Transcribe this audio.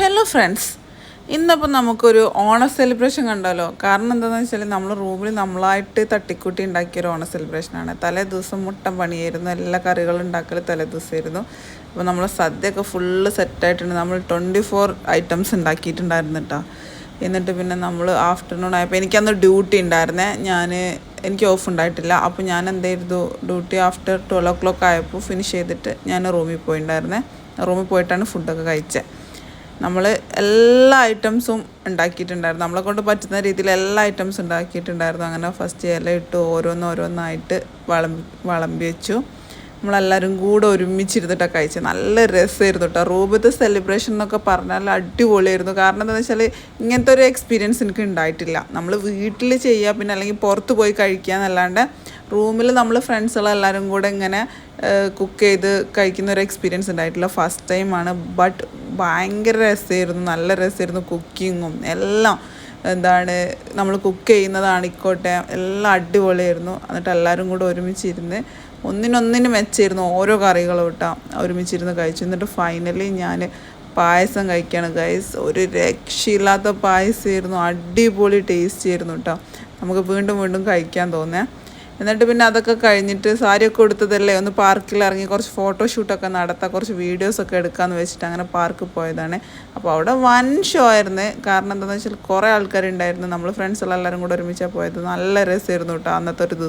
Hello friends ഇന്നപ്പോൾ നമുക്കൊരു ഓണ celebration കണ്ടല്ലോ. കാരണം എന്താണെന്ന് വെച്ചാൽ നമ്മൾ റൂമിൽ നമ്മളായിട്ട് തട്ടിക്കൂട്ടി ഉണ്ടാക്കിയൊരു ഓണ സെലിബ്രേഷനാണ് തലേ ദിവസം മുട്ടൻ പണിയായിരുന്നു. എല്ലാ കറികളും ഉണ്ടാക്കൽ തലേ ദിവസമായിരുന്നു അപ്പോൾ നമ്മൾ സദ്യയൊക്കെ ഫുള്ള് സെറ്റായിട്ടുണ്ട് നമ്മൾ ട്വന്റി ഫോർ ഐറ്റംസ് ഉണ്ടാക്കിയിട്ടുണ്ടായിരുന്നു കേട്ടോ എന്നിട്ട് പിന്നെ നമ്മൾ ആഫ്റ്റർനൂൺ ആയപ്പോൾ എനിക്കന്ന് ഡ്യൂട്ടി ഉണ്ടായിരുന്നേ. ഞാൻ എനിക്ക് ഓഫ് ഉണ്ടായിട്ടില്ല. അപ്പോൾ ഞാൻ എന്തായിരുന്നു duty after twelve o'clock ആയപ്പോൾ ഫിനിഷ് ചെയ്തിട്ട് ഞാൻ റൂമിൽ പോയിട്ടുണ്ടായിരുന്നേ റൂമിൽ പോയിട്ടാണ് ഫുഡൊക്കെ കഴിച്ചത് നമ്മൾ എല്ലാ ഐറ്റംസും ഉണ്ടാക്കിയിട്ടുണ്ടായിരുന്നു. നമ്മളെ കൊണ്ട് പറ്റുന്ന രീതിയിൽ എല്ലാ ഐറ്റംസും ഉണ്ടാക്കിയിട്ടുണ്ടായിരുന്നു. അങ്ങനെ ഫസ്റ്റ് ഇല ഇട്ട് ഓരോന്നോരോന്നായിട്ട് വളമ്പി വളമ്പി വെച്ചു. നമ്മളെല്ലാവരും കൂടെ ഒരുമിച്ചിരുന്നിട്ടൊക്കെ കഴിച്ചത്. നല്ല രസമായിരുന്നു കേട്ടോ റൂബത്ത് സെലിബ്രേഷൻ എന്നൊക്കെ പറഞ്ഞാൽ അടിപൊളിയായിരുന്നു. കാരണം എന്താണെന്ന് വെച്ചാൽ ഇങ്ങനത്തെ ഒരു എക്സ്പീരിയൻസ് എനിക്ക് ഉണ്ടായിട്ടില്ല. നമ്മൾ വീട്ടിൽ ചെയ്യുക പിന്നെ അല്ലെങ്കിൽ പുറത്ത് പോയി കഴിക്കുക എന്നല്ലാണ്ട് റൂമിൽ നമ്മൾ ഫ്രണ്ട്സുകളെല്ലാവരും കൂടെ ഇങ്ങനെ കുക്ക് ചെയ്ത് കഴിക്കുന്ന ഒരു എക്സ്പീരിയൻസ് ഉണ്ടായിട്ടില്ല. ഫസ്റ്റ് ടൈമാണ് ബട്ട് ഭയങ്കര രസമായിരുന്നു. നല്ല രസമായിരുന്നു കുക്കിങ്ങും എല്ലാം. എന്താണ് നമ്മൾ കുക്ക് ചെയ്യുന്നതാണിക്കോട്ടെ എല്ലാം അടിപൊളിയായിരുന്നു. എന്നിട്ട് എല്ലാവരും കൂടെ ഒരുമിച്ചിരുന്ന് ഒന്നിനൊന്നിന് മെച്ചായിരുന്നു ഓരോ കറികളും ഇട്ടാ ഒരുമിച്ചിരുന്ന് കഴിച്ചു. എന്നിട്ട് ഫൈനലി ഞാൻ പായസം കഴിക്കുകയാണ് ഗൈസ് ഒരു രക്ഷയില്ലാത്ത പായസമായിരുന്നു. അടിപൊളി ടേസ്റ്റ് ആയിരുന്നു കേട്ടോ. നമുക്ക് വീണ്ടും വീണ്ടും കഴിക്കാൻ തോന്നേ എന്നിട്ട് പിന്നെ അതൊക്കെ കഴിഞ്ഞിട്ട് സാരിയൊക്കെ കൊടുത്തതല്ലേ ഒന്ന് പാർക്കിൽ ഇറങ്ങി കുറച്ച് ഫോട്ടോഷൂട്ടൊക്കെ നടത്താം കുറച്ച് വീഡിയോസൊക്കെ എടുക്കാമെന്ന് വെച്ചിട്ട് അങ്ങനെ പാർക്കിൽ പോയതാണ്. അപ്പോൾ അവിടെ വൻ ഷോ ആയിരുന്നു. കാരണം എന്താണെന്ന് വെച്ചാൽ കുറേ ആൾക്കാരുണ്ടായിരുന്നു. നമ്മൾ ഫ്രണ്ട്സുകളെല്ലാവരും കൂടെ ഒരുമിച്ചാണ് പോയത്. നല്ല രസമായിരുന്നു കേട്ടോ അന്നത്തെ ഒരു ദിവസം.